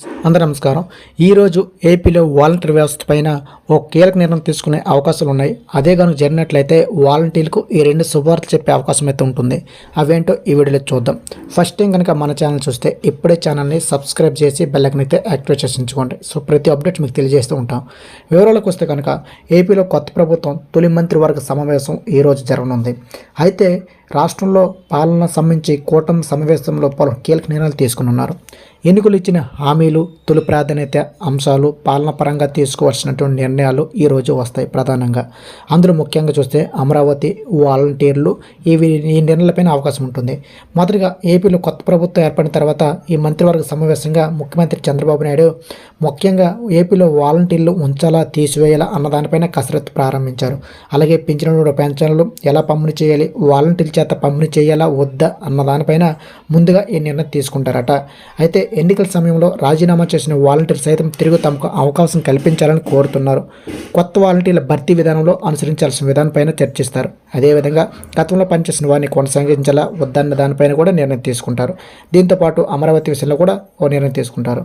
అందరూ నమస్కారం. ఈరోజు ఏపీలో వాలంటీర్ వ్యవస్థ పైన ఓ కీలక నిర్ణయం తీసుకునే అవకాశాలు ఉన్నాయి. అదే కనుక జరిగినట్లయితే వాలంటీర్లకు ఈ రెండు శుభవార్తలు చెప్పే అవకాశం అయితే ఉంటుంది. అవేంటో ఈ వీడియోలో చూద్దాం. ఫస్ట్ టైం కనుక మన ఛానల్ చూస్తే ఇప్పుడే ఛానల్ని సబ్స్క్రైబ్ చేసి బెల్లకన్ అయితే యాక్టివేట్ చేసించుకోండి. సో ప్రతి అప్డేట్ మీకు తెలియజేస్తూ ఉంటాం. వివరాలకు వస్తే కనుక ఏపీలో కొత్త ప్రభుత్వం తొలి మంత్రివర్గ సమావేశం ఈరోజు జరగనుంది. అయితే రాష్ట్రంలో పాలన సంబంధించి కూటమి సమావేశంలో పలు కీలక నిర్ణయాలు తీసుకున్నారు ఎన్నికలు ఇచ్చిన హామీలు తొలి ప్రాధాన్యత అంశాలు పాలన పరంగా తీసుకోవాల్సినటువంటి నిర్ణయాలు ఈరోజు వస్తాయి ప్రధానంగా. అందులో ముఖ్యంగా చూస్తే అమరావతి వాలంటీర్లు ఇవి ఈ నిర్ణయాలపైన అవకాశం ఉంటుంది. మొదటిగా ఏపీలో కొత్త ప్రభుత్వం ఏర్పడిన తర్వాత ఈ మంత్రివర్గ సమావేశంగా ముఖ్యమంత్రి చంద్రబాబు నాయుడు ముఖ్యంగా ఏపీలో వాలంటీర్లు ఉంచాలా తీసివేయాలా అన్న దానిపైన కసరత్తు ప్రారంభించారు. అలాగే పింఛను పెన్షన్లు ఎలా పంపిణీ చేయాలి వాలంటీర్లు చేత పంపిణీ చేయాలా వద్దా అన్న దానిపైన ముందుగా ఈ నిర్ణయం తీసుకుంటారట. అయితే ఎన్నికల సమయంలో రాజీనామా చేసిన వాలంటీర్ సైతం తిరిగి తమకు అవకాశం కల్పించాలని కోరుతున్నారు. కొత్త వాలంటీర్ల భర్తీ విధానంలో అనుసరించాల్సిన విధానంపైన చర్చిస్తారు. అదేవిధంగా గతంలో పనిచేసిన వారిని కొనసాగించాలా వద్దన్న దానిపైన కూడా నిర్ణయం తీసుకుంటారు. దీంతోపాటు అమరావతి విషయంలో కూడా ఓ నిర్ణయం తీసుకుంటారు.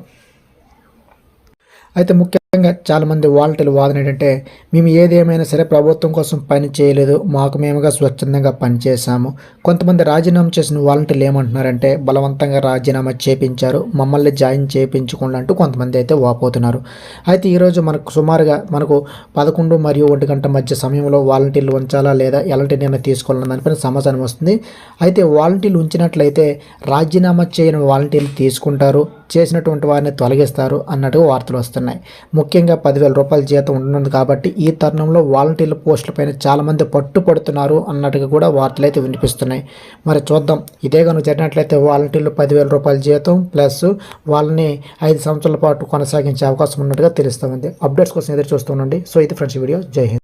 అయితే ముఖ్య ముఖ్యంగా చాలామంది వాలంటీర్లు వాదన ఏంటంటే మేము ఏదేమైనా సరే ప్రభుత్వం కోసం పని చేయలేదు మాకు మేముగా స్వచ్ఛందంగా పనిచేశాము కొంతమంది రాజీనామా చేసిన వాలంటీర్లు ఏమంటున్నారంటే బలవంతంగా రాజీనామా చేపించారు మమ్మల్ని జాయిన్ చేయించకుండా అంటూ కొంతమంది అయితే వాపోతున్నారు. అయితే ఈరోజు మనకు సుమారుగా మనకు పదకొండు మరియు ఒంటి గంట మధ్య సమయంలో వాలంటీర్లు ఉంచాలా లేదా ఎలాంటి నిర్ణయం తీసుకోవాలన్న దానిపైన సమాచారం వస్తుంది. అయితే వాలంటీర్లు ఉంచినట్లయితే రాజీనామా చేయని వాలంటీర్లు తీసుకుంటారు. చేసినటువంటి వారిని తొలగిస్తారు అన్నట్టుగా వార్తలు వస్తున్నాయి. ముఖ్యంగా పదివేల రూపాయల జీతం ఉంటుంది కాబట్టి ఈ తరుణంలో వాలంటీర్ల పోస్టులపైన చాలామంది పట్టుపడుతున్నారు అన్నట్టుగా కూడా వార్తలు అయితే వినిపిస్తున్నాయి. మరి చూద్దాం. ఇదే కనుక జరిగినట్లయితే వాలంటీర్లు పదివేల రూపాయల జీతం ప్లస్ వాళ్ళని ఐదు సంవత్సరాల పాటు కొనసాగించే అవకాశం ఉన్నట్టుగా తెలుస్తుంది. అప్డేట్స్ కోసం ఎదురు చూస్తుండండి సో ఇది ఫ్రెండ్స్ వీడియో. జై హింద్.